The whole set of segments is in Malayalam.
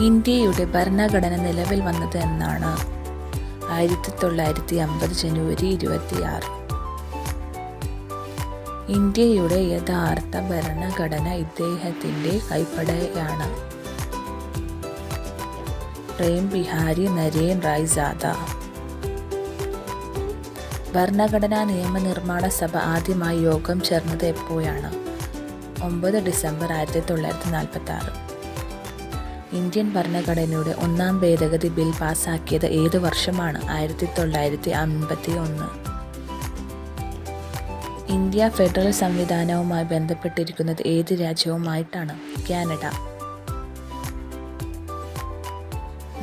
ഇന്ത്യയുടെ ഭരണഘടന നിലവിൽ വന്നത് എന്നാണ് ആയിരത്തി തൊള്ളായിരത്തി അമ്പത് ജനുവരി ഇരുപത്തിയാറ്. ഇന്ത്യയുടെ യഥാർത്ഥ ഭരണഘടന ഇദ്ദേഹത്തിന്റെ കൈപ്പടയാണ്. പ്രേം ബിഹാരി നരേൻ റായ് സാദ ഭരണഘടനാ നിയമനിർമ്മാണ സഭ ആദ്യമായി യോഗം ചേർന്നത് എപ്പോഴാണ്? ഒമ്പത് ഡിസംബർ ആയിരത്തി തൊള്ളായിരത്തി നാൽപ്പത്തി ആറ് ഇന്ത്യൻ ഭരണഘടനയുടെ ഒന്നാം ഭേദഗതി ബിൽ പാസാക്കിയത് ഏത് വർഷമാണ്? ആയിരത്തി തൊള്ളായിരത്തി അൻപത്തി ഒന്ന് ഇന്ത്യ ഫെഡറൽ സംവിധാനവുമായി ബന്ധപ്പെട്ടിരിക്കുന്നത് ഏത് രാജ്യവുമായിട്ടാണ്? കാനഡ.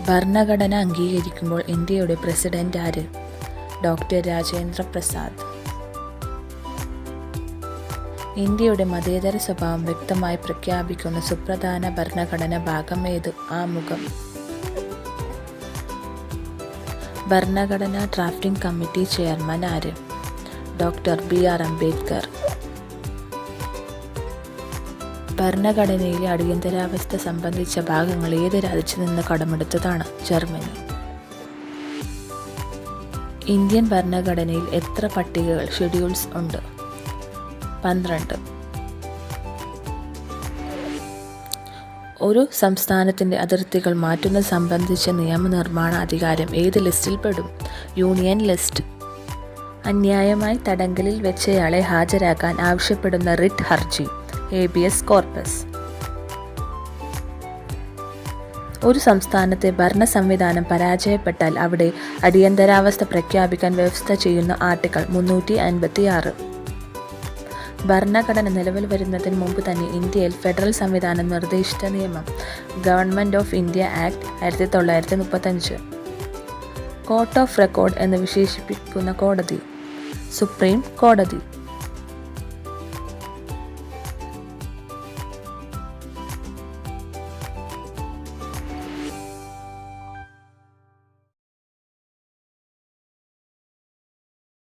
ഭരണഘടന അംഗീകരിക്കുമ്പോൾ ഇന്ത്യയുടെ പ്രസിഡന്റ് ആര്? ഡോക്ടർ രാജേന്ദ്ര പ്രസാദ്. ഇന്ത്യയുടെ മതേതര സ്വഭാവം വ്യക്തമായി പ്രഖ്യാപിക്കുന്ന സുപ്രധാന ഭരണഘടന ഭാഗം ഏത് ആമുഖം ഭരണഘടനാ ഡ്രാഫ്റ്റിംഗ് കമ്മിറ്റി ചെയർമാൻ ആര്? Doctor B R Ambedkar. ഭരണഘടനയിലെ അടിയന്തരാവസ്ഥ സംബന്ധിച്ച ഭാഗങ്ങൾ ഏത് രാജ്യത്തു നിന്ന് കടമെടുത്തതാണ് ജർമ്മനി. ഇന്ത്യൻ ഭരണഘടനയിൽ എത്ര പട്ടികകൾ ഷെഡ്യൂൾസ് ഉണ്ട്? പന്ത്രണ്ട്. ഒരു സംസ്ഥാനത്തിന്റെ അതിർത്തികൾ മാറ്റുന്നത് സംബന്ധിച്ച നിയമനിർമ്മാണ അധികാരം ഏത് ലിസ്റ്റിൽ പെടും? Union list. അന്യായമായി തടങ്കലിൽ വെച്ചയാളെ ഹാജരാക്കാൻ ആവശ്യപ്പെടുന്ന റിട്ട് ഹർജി. Habeas corpus. ഒരു സംസ്ഥാനത്തെ ഭരണ സംവിധാനം പരാജയപ്പെട്ടാൽ അവിടെ അടിയന്തരാവസ്ഥ പ്രഖ്യാപിക്കാൻ വ്യവസ്ഥ ചെയ്യുന്ന ആർട്ടിക്കിൾ മുന്നൂറ്റി അൻപത്തി ആറ് ഭരണഘടന നിലവിൽ വരുന്നതിന് മുമ്പ് തന്നെ ഇന്ത്യയിൽ ഫെഡറൽ സംവിധാനം നിർദ്ദേശിച്ച നിയമം ഗവൺമെന്റ് ഓഫ് ഇന്ത്യ ആക്ട് ആയിരത്തി തൊള്ളായിരത്തി മുപ്പത്തഞ്ച് കോർട്ട് ഓഫ് റെക്കോർഡ് എന്ന് വിശേഷിപ്പിക്കുന്ന കോടതി സുപ്രീം കോടതി